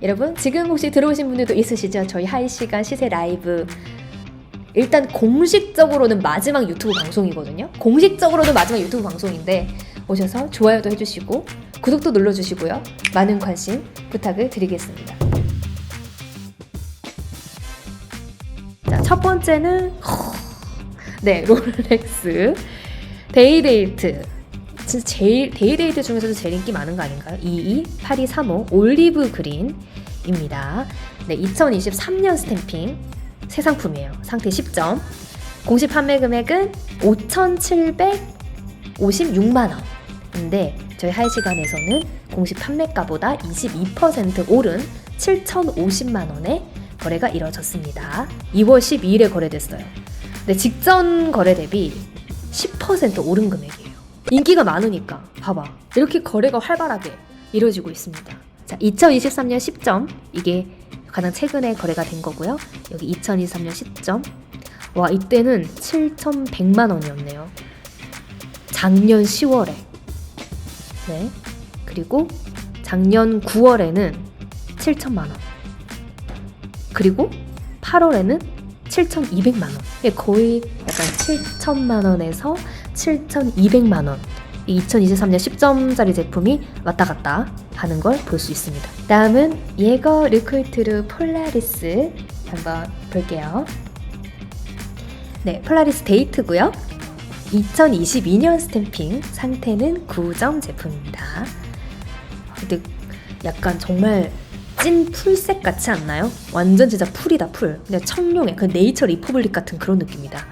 여러분 지금 혹시 들어오신 분들도 있으시죠? 저희 하이시간 시세 라이브 일단 공식적으로는 마지막 유튜브 방송이거든요. 공식적으로는 마지막 유튜브 방송인데 오셔서 좋아요도 해주시고 구독도 눌러주시고요. 많은 관심 부탁을 드리겠습니다. 자, 첫 번째는 네 롤렉스 데이데이트 진짜 제일 데이데이트 중에서도 제일 인기 많은 거 아닌가요? 228235 올리브 그린입니다. 네 2023년 스탬핑 새 상품이에요. 상태 10점. 공식 판매 금액은 5,756만 원인데 저희 하이 시간에서는 공식 판매가보다 22% 오른 7,050만 원에 거래가 이뤄졌습니다. 2월 12일에 거래됐어요. 네, 직전 거래 대비 10% 오른 금액이에요. 인기가 많으니까 봐봐 이렇게 거래가 활발하게 이루어지고 있습니다. 자, 2023년 10점 이게 가장 최근에 거래가 된 거고요. 여기 2023년 10점. 와, 이때는 7,100만 원이었네요. 작년 10월에. 네. 그리고 작년 9월에는 7천만 원. 그리고 8월에는 7,200만 원. 이게 거의 약간 7천만 원에서 7,200만 원. 이 2023년 10점짜리 제품이 왔다 갔다 하는 걸 볼 수 있습니다. 다음은 예거 르쿨트루 폴라리스 한번 볼게요. 네, 폴라리스 데이트고요. 2022년 스탬핑 상태는 9점 제품입니다. 근데 약간 정말 찐 풀색 같지 않나요? 완전 진짜 풀이다 풀. 그냥 청룡의 그 네이처 리퍼블릭 같은 그런 느낌이다.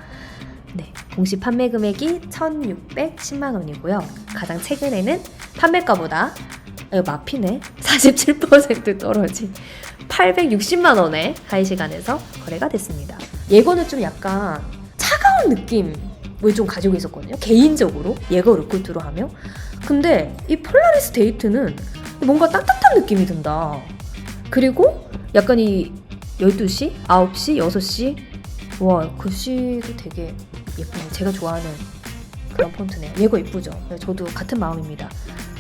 네, 공식 판매 금액이 1,610만 원이고요. 가장 최근에는 판매가보다 아, 이거 마피네 47% 떨어진 860만 원에 하이 시간에서 거래가 됐습니다. 예거는 좀 약간 차가운 느낌 을 좀 가지고 있었거든요. 개인적으로 예거 루쿠트로 하며 근데 이 폴라리스 데이트는 뭔가 따뜻한 느낌이 든다. 그리고 약간 이 12시, 9시, 6시 와, 글씨도 되게 예쁘네요. 제가 좋아하는 그런 폰트네요. 얘가 예쁘죠? 네, 저도 같은 마음입니다.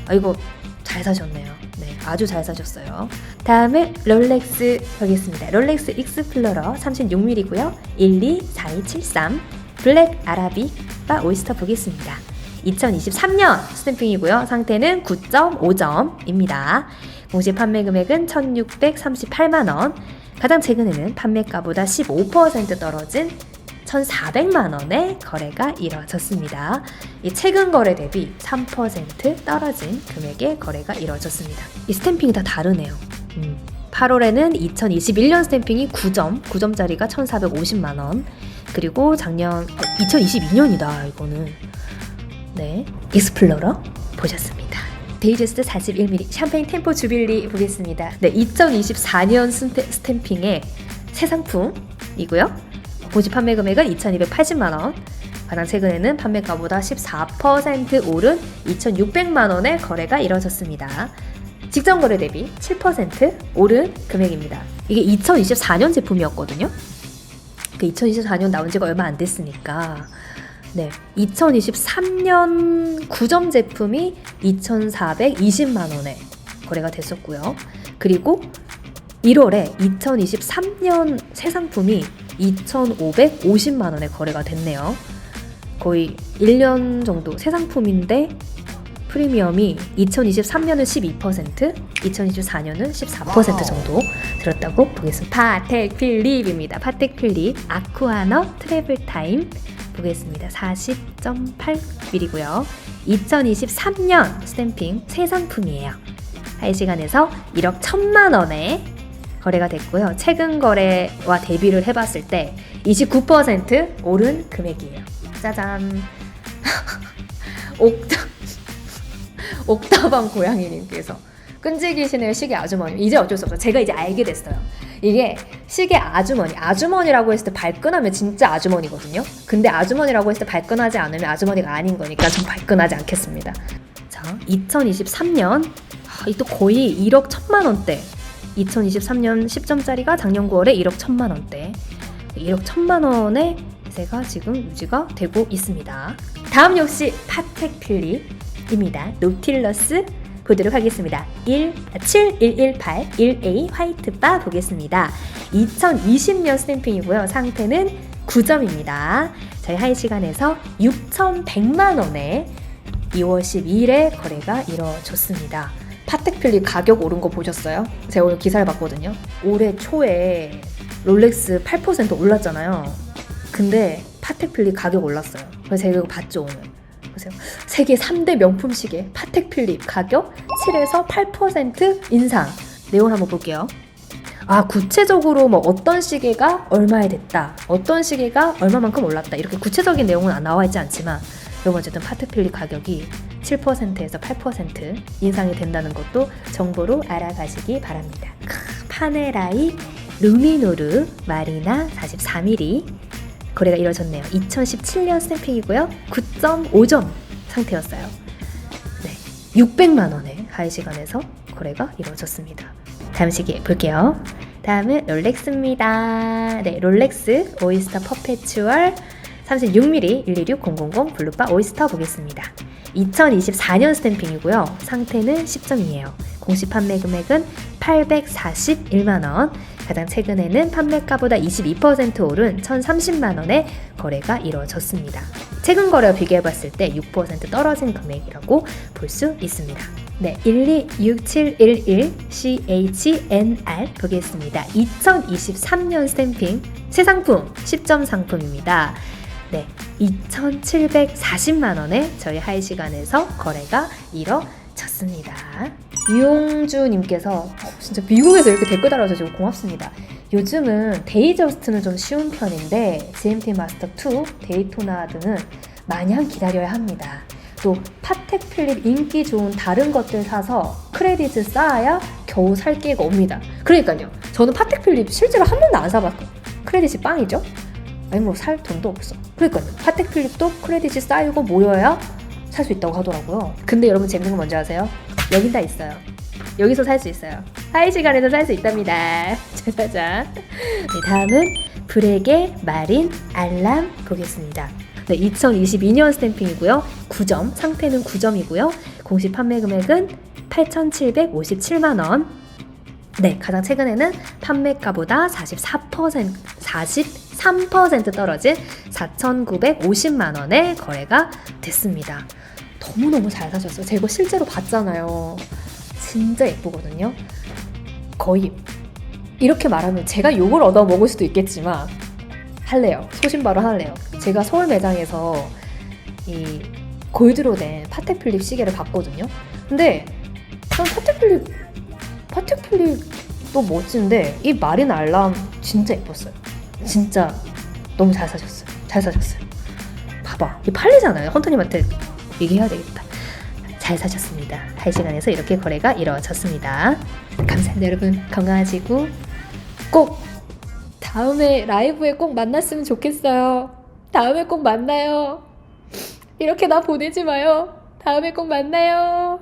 아, 이거 잘 사셨네요. 네, 아주 잘 사셨어요. 다음은 롤렉스 보겠습니다. 롤렉스 익스플로러 36mm고요. 124273 블랙 아라빅 바 오이스터 보겠습니다. 2023년 스탬핑이고요. 상태는 9.5점입니다. 공식 판매 금액은 1,638만 원. 가장 최근에는 판매가보다 15% 떨어진 1,400만 원의 거래가 이뤄졌습니다. 이 최근 거래 대비 3% 떨어진 금액의 거래가 이뤄졌습니다. 이 스탬핑이 다 다르네요. 음. 8월에는 2021년 스탬핑이 9점, 9점짜리가 1,450만 원. 그리고 작년 2022년이다 이거는 네 익스플로러 보셨습니다. 데이제스트 41mm 샴페인 템포 주빌리 보겠습니다. 네 2024년 스탬, 스탬핑의 새 상품이고요. 고지 판매 금액은 2,280만 원. 가장 최근에는 판매가보다 14% 오른 2,600만 원의 거래가 이뤄졌습니다. 직전 거래 대비 7% 오른 금액입니다. 이게 2024년 제품이었거든요. 그 2024년 나온 지가 얼마 안 됐으니까 네, 2023년 9점 제품이 2,420만 원에 거래가 됐었고요. 그리고 1월에 2023년 새 상품이 2,550만 원에 거래가 됐네요. 거의 1년 정도 새 상품인데 프리미엄이 2023년은 12%, 2024년은 14% 정도 들었다고 보겠습니다. 파텍 필립입니다. 파텍 필립 아쿠아너 트래블 타임 보겠습니다. 40.8mm고요. 2023년 스탬핑 새 상품이에요. 하이 시간에서 1억 1천만 원에 거래가 됐고요. 최근 거래와 대비를 해봤을 때 29% 오른 금액이에요. 짜잔. 옥타 옥타방 고양이님께서 끈질기시네요. 시계 아주머니. 이제 어쩔 수 없어 제가 이제 알게 됐어요. 이게 시계 아주머니. 아주머니라고 했을 때 발끈하면 진짜 아주머니거든요. 근데 아주머니라고 했을 때 발끈하지 않으면 아주머니가 아닌 거니까 전 발끈하지 않겠습니다. 자 2023년. 아, 이또 거의 1억 1천만 원대 2023년 10점짜리가 작년 9월에 1억 1천만 원대 1억 1천만 원의 대세가 지금 유지가 되고 있습니다 다음 역시 파텍 필립입니다 노틸러스 보도록 하겠습니다. 1, 7118 1A 화이트바 보겠습니다. 2020년 스탬핑이고요. 상태는 9점입니다. 저희 하이 시간에서 6,100만 원에 2월 12일에 거래가 이루어졌습니다. 파텍 필립 가격 오른 거 보셨어요? 제가 오늘 기사를 봤거든요. 올해 초에 롤렉스 8% 올랐잖아요. 근데 파텍 필립 가격 올랐어요. 그래서 제가 이거 봤죠 오늘. 보세요. 세계 3대 명품 시계 파텍 필립 가격 7에서 8% 인상. 내용 한번 볼게요. 아 구체적으로 뭐 어떤 시계가 얼마에 됐다, 어떤 시계가 얼마만큼 올랐다 이렇게 구체적인 내용은 안 나와 있지 않지만 여러분 어쨌든 파텍 필립 가격이 7%에서 8% 인상이 된다는 것도 정보로 알아가시기 바랍니다. 크, 파네라이 루미노르 마리나 43mm 거래가 이루어졌네요. 2017년 스탬핑이고요. 9.5점 상태였어요. 네, 600만 원에 하이 시간에서 거래가 이루어졌습니다. 다음 시계 볼게요. 다음은 롤렉스입니다. 네, 롤렉스 오이스터 퍼페추얼 36mm 126000 블루바 오이스터 보겠습니다. 2024년 스탬핑이고요. 상태는 10점이에요. 공식 판매 금액은 841만 원. 가장 최근에는 판매가보다 22% 오른 1,030만 원의 거래가 이루어졌습니다. 최근 거래와 비교해봤을 때 6% 떨어진 금액이라고 볼 수 있습니다. 네, 126711CHNR 보겠습니다. 2023년 스탬핑 새 상품 10점 상품입니다. 네, 2,740만 원에 저희 하이 시간에서 거래가 이뤄졌습니다. 유용주님께서 어, 진짜 미국에서 이렇게 댓글 달아주셔서 고맙습니다. 요즘은 데이저스트는 좀 쉬운 편인데 GMT 마스터 2, 데이토나 등은 마냥 기다려야 합니다. 또 파텍 필립 인기 좋은 다른 것들 사서 크레딧을 쌓아야 겨우 살 기회가 옵니다. 그러니까요. 저는 파텍 필립 실제로 한 번도 안 사봤고 크레딧이 빵이죠. 아니 뭐 살 돈도 없어. 그러니까요. 파텍 필립도 크레딧이 쌓이고 모여야 살 수 있다고 하더라고요. 근데 여러분 재밌는 건 뭔지 아세요? 여긴 다 있어요. 여기서 살 수 있어요. 하이 시간에도 살수 있답니다. 짜자잔. 네, 다음은 브렉의 마린 알람 보겠습니다. 네, 2022년 스탬핑이고요. 9점, 상태는 9점이고요. 공식 판매 금액은 8,757만 원. 네, 가장 최근에는 판매가보다 44%, 43% 떨어진 4,950만 원에 거래가 됐습니다. 너무너무 잘 사셨어요. 제가 실제로 봤잖아요. 진짜 예쁘거든요. 거의 이렇게 말하면 제가 욕을 얻어 먹을 수도 있겠지만 할래요. 소신발언 할래요. 제가 서울 매장에서 이 골드로 된 파텍 필립 시계를 봤거든요. 근데 전 파텍 필립 파텍 필립도 멋진데 이 마린 알람 진짜 예뻤어요. 진짜 너무 잘 사셨어요. 잘 사셨어요. 봐봐, 이 팔리잖아요. 헌터님한테 얘기해야 되겠다. 잘 사셨습니다. 할 시간에서 이렇게 거래가 이루어졌습니다. 감사합니다, 여러분. 건강하시고 꼭 다음에 라이브에 꼭 만났으면 좋겠어요. 다음에 꼭 만나요. 이렇게 나 보내지 마요. 다음에 꼭 만나요.